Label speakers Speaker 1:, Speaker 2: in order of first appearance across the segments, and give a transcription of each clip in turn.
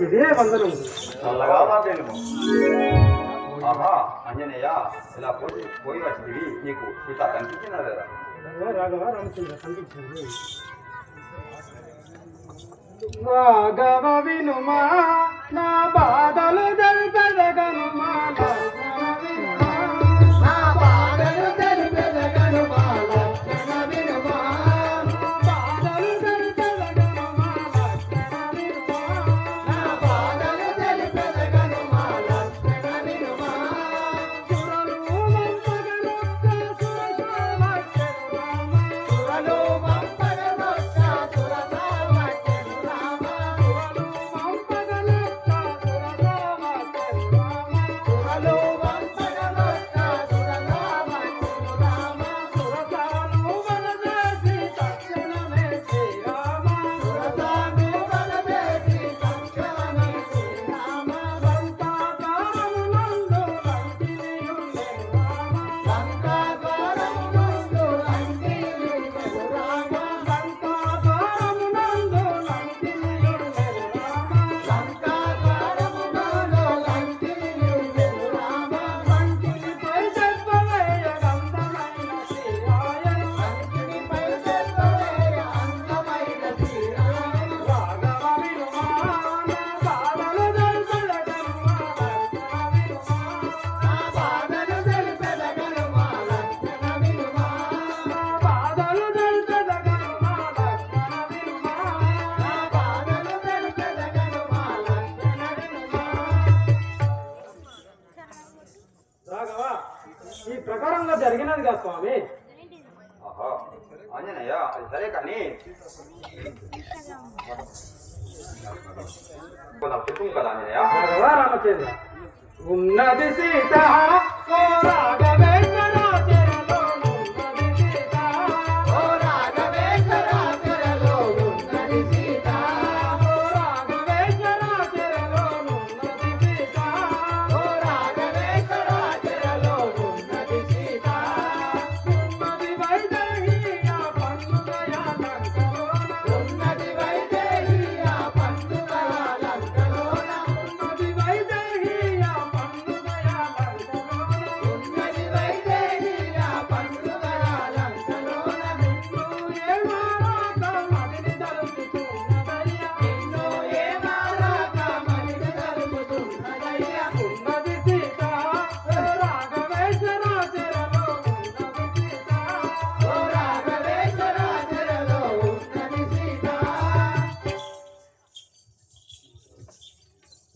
Speaker 1: ఇదే వందనం.
Speaker 2: ఆహా అంజనేయ ఇలా పోయి పోయి వచ్చింది. నీకు ఇట్లా కనిపించినా
Speaker 1: రాఘవ వినుమా నా బాధలు దర్పదగ జరిగినది కదా స్వామి?
Speaker 2: సరే కానీ కదా
Speaker 1: ఉన్నది సీత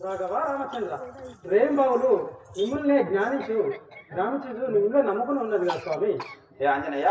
Speaker 1: రాఘవ రామచంద్ర రేంబాబులు మిమ్మల్నే జ్ఞానించు. రామచంద్రుడు మిమ్మల్ని నమ్మకం ఉన్నది కదా స్వామి.
Speaker 2: ఏ ఆంజనేయ?